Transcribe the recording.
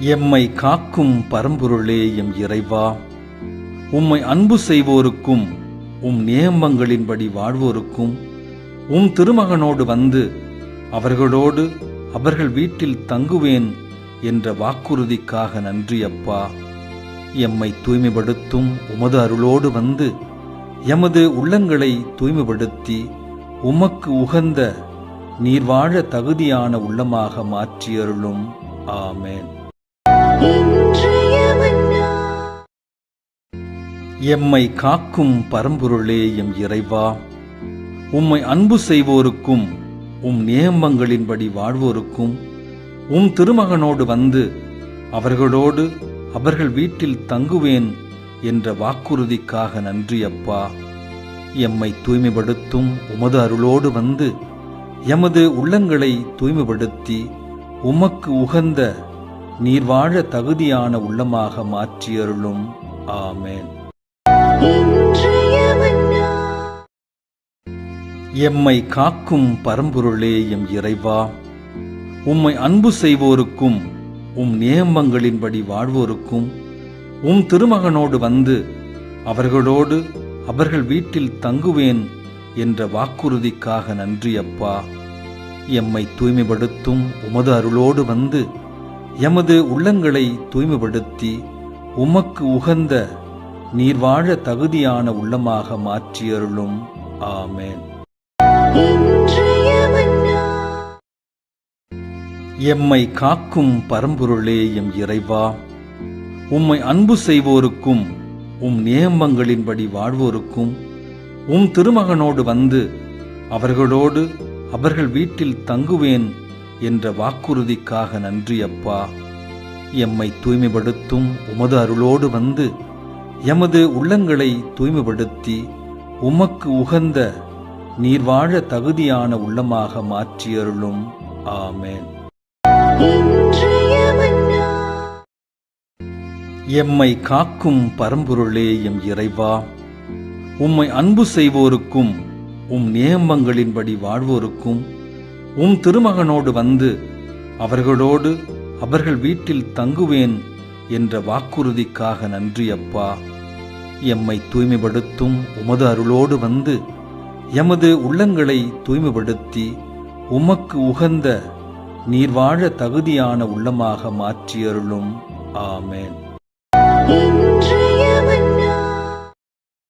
எம்மை காக்கும் பரம்பொருளே எம் இறைவா. உம்மை அன்பு செய்வோருக்கும் உம் நியமங்களின்படி வாழ்வோருக்கும் உம் திருமகனோடு வந்து அவர்களோடு அவர்கள் வீட்டில் தங்குவேன் என்ற வாக்குறுதிக்காக நன்றி அப்பா. எம்மை தூய்மைப்படுத்தும் உமது அருளோடு வந்து எமது உள்ளங்களை தூய்மைப்படுத்தி உமக்கு உகந்த நீர் வாழ தகுதியான உள்ளமாக மாற்றியருளும். ஆமேன். எம்மை காக்கும் பரம்பொருளே எம் இறைவா. உம்மை அன்பு செய்வோருக்கும் உம் நியமங்களின்படி வாழ்வோருக்கும் உம் திருமகனோடு வந்து அவர்களோடு அவர்கள் வீட்டில் தங்குவேன் என்ற வாக்குறுதிக்காக நன்றி அப்பா. எம்மை தூய்மைப்படுத்தும் உமது அருளோடு வந்து எமது உள்ளங்களை தூய்மைப்படுத்தி உமக்கு உகந்த நீர் வாழ தகுதியான உள்ளமாக மாற்றியருளும். ஆமேன். எம்மை காக்கும் பரம்பொருளே எம் இறைவா. உம்மை அன்பு செய்வோருக்கும் உம் நியமங்களின்படி வாழ்வோருக்கும் உம் திருமகனோடு வந்து அவர்களோடு அவர்கள் வீட்டில் தங்குவேன் என்ற வாக்குறுதிக்காக நன்றி அப்பா. எம்மை தூய்மைப்படுத்தும் உமது அருளோடு வந்து எமது உள்ளங்களை தூய்மைப்படுத்தி உமக்கு உகந்த நீர் வாழ தகுதியான உள்ளமாக மாற்றியருளும். ஆமேன். எம்மை காக்கும் பரம்பொருளே எம் இறைவா உம்மை அன்பு செய்வோருக்கும் உம் நியமங்களின்படி வாழ்வோருக்கும் உம் திருமகனோடு வந்து அவர்களோடு அவர்கள் வீட்டில் தங்குவேன் என்ற வாக்குறுதிக்காக நன்றி அப்பா எம்மை தூய்மைப்படுத்தும் உமது அருளோடு வந்து எமது உள்ளங்களை தூய்மைப்படுத்தி உமக்கு உகந்த நீர் வாழ தகுதியான உள்ளமாக மாற்றியருளும். ஆமேன். எம்மை காக்கும் பரம்பொருளே எம் இறைவா. உம்மை அன்பு செய்வோருக்கும் உம் நியமங்களின்படி வாழ்வோருக்கும் உம் திருமகனோடு வந்து அவர்களோடு அவர்கள் வீட்டில் தங்குவேன் என்ற வாக்குறுதிக்காக நன்றி அப்பா. எம்மை தூய்மைப்படுத்தும் உமது அருளோடு வந்து எமது உள்ளங்களை தூய்மைப்படுத்தி உமக்கு உகந்த நீர் வாழ தகுதியான உள்ளமாக மாற்றியருளும். ஆமேன்.